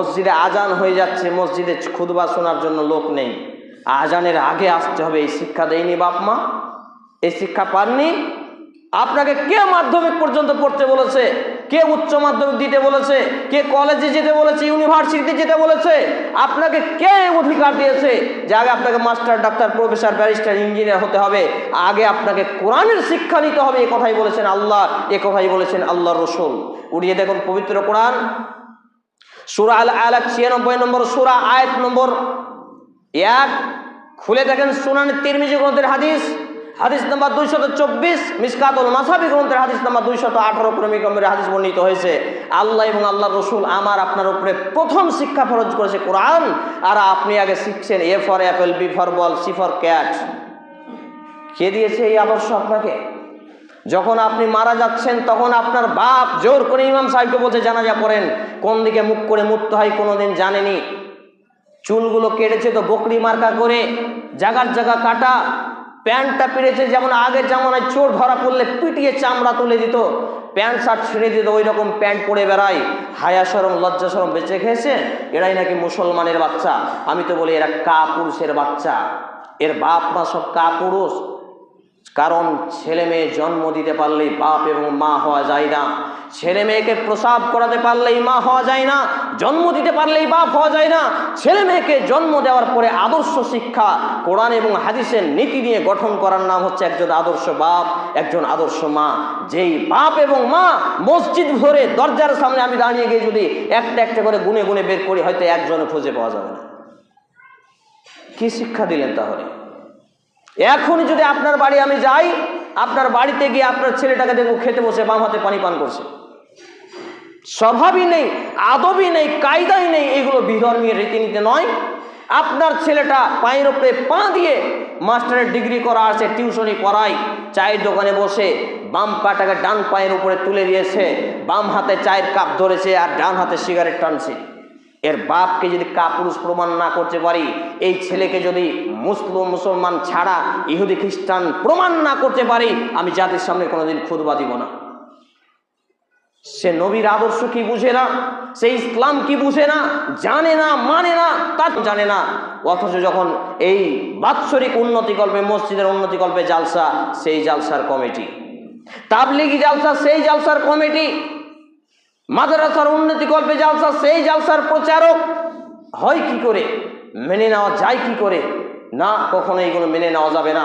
মসজিদে আজান হয়ে যাচ্ছে, মসজিদে খুদবা শোনার জন্য লোক নেই। আজানের আগে আসতে হবে, এই শিক্ষা দেয়নি বাপ মা? এই শিক্ষা পাননি? আপনাকে কে মাধ্যমিক পর্যন্ত পড়তে বলেছে? কে উচ্চ মাধ্যমিক দিতে বলেছে? কে কলেজে যেতে বলেছে? ইউনিভার্সিটিতে যেতে বলেছে? আপনাকে কে অধিকার দিয়েছে? যে আগে আপনাকে master doctor professor barrister engineer হতে হবে। আগে আপনাকে কোরআনের শিক্ষা নিতে হবে, এ কথাই বলেছেন আল্লাহ, এ কথাই বলেছেন আল্লাহ রসুল। উড়িয়ে দেখুন পবিত্র কোরআন। সুরা আল আলাক ছিয়ানব্বই নম্বর, সুরা আয়াত নম্বর এক। খুলে দেখেন সুনান তিরমিজি গ্রন্থের হাদিস। হাদিস নাম্বার দুইশত চব্বিশ, মিসকাতুল মাসাবি গ্রন্থের হাদিস নাম্বার দুইশত আঠারো ক্রমিক হাদিস বর্ণিত হয়েছে। আল্লাহ এবং আল্লাহ রসুল আমার আপনার উপরে প্রথম শিক্ষা ফরজ করেছে কোরআন। আর আপনি আগে শিখছেন, A for apple, B for ball, C for cat. কে দিয়েছে এই আদর্শ আপনাকে? যখন আপনি মারা যাচ্ছেন, তখন আপনার বাপ জোর করে ইমাম সাহেবকে বলছে, জানাজা পড়েন। কোন দিকে মুখ করে মরতে হয় কোনোদিন জানেনি। চুলগুলো কেটেছে তো বকরি মার্কা করে, জাগার জায়গা কাটা, প্যান্টটা পেরেছে যেমন আগের জামানায়, চোর ধরা পড়লে পিটিয়ে চামড়া তুলে দিত। প্যান্ট, শার্ট ছিঁড়ে দিত ওই রকম প্যান্ট পরে বেড়ায়। হায়া সরম, লজ্জা সরম বেঁচে খেয়েছে? এরাই নাকি মুসলমানের বাচ্চা। আমি তো বলি, এরা কা পুরুষের বাচ্চা। এর বাপ মা সব কা পুরুষ কারণ ছেলে মেয়ে জন্ম দিতে পারলেই বাপ এবং মা হওয়া যায় না। ছেলে মেয়েকে প্রসাব করাতে পারলেই মা হওয়া যায় না, জন্ম দিতে পারলেই বাপ হওয়া যায় না। ছেলে মেয়েকে জন্ম দেওয়ার পরে আদর্শ শিক্ষা, কোরআন এবং হাদিসের নীতি নিয়ে গঠন করার নাম হচ্ছে একজন আদর্শ বাপ, একজন আদর্শ মা। যেই বাপ এবং মা মসজিদ ভরে দরজার সামনে আমি দাঁড়িয়ে গিয়ে যদি একটা একটা করে গুনে গুনে বের করি, হয়তো একজনে খুঁজে পাওয়া যাবে না। কি শিক্ষা দিলেন তাহলে? এখনই যদি আপনার বাড়ি আমি যাই, আপনার বাড়িতে গিয়ে আপনার ছেলেটাকে দেখব খেতে বসে, বাম হাতে পানি পান করছে। স্বভাবই নেই, আদবই নেই, কায়দাই নেই, এগুলো বিধর্মীয় রীতিনীতি নয়। আপনার ছেলেটা পায়ের ওপরে পা দিয়ে মাস্টারের ডিগ্রি করা আছে টিউশনি করাই চায়ের দোকানে বসে, বাম পাটাকে ডান পায়ের উপরে তুলে দিয়েছে, বাম হাতে চায়ের কাপ ধরেছে আর ডান হাতে সিগারেট টানছে। এর বাপকে যদি কাপুরুষ প্রমাণ না করতে পারি, এই ছেলেকে যদি মুসলিম, মুসলমান ছাড়া ইহুদি, খ্রিস্টান প্রমাণ না করতে পারি, আমি জাতির সামনে কোনোদিন খুদবা দিব না। সে নবীর আদর্শ কি বুঝে না? সে ইসলাম কি বুঝে না? জানে না মানে না, তা জানে না। অথচ যখন এই বাৎসরিক উন্নতি উন্নতিকল্পে মসজিদের উন্নতি উন্নতিকল্পে জালসা, সেই জালসার কমিটি। তাবলিগি জালসা, সেই জালসার কমিটি। মাদ্রাসার উন্নতি করবে জালসা, সেই জালসার প্রচারক হয় কি করে? মেনে নেওয়া যায় কি করে? না কখনো এইগুলো মেনে নেওয়া যাবে না।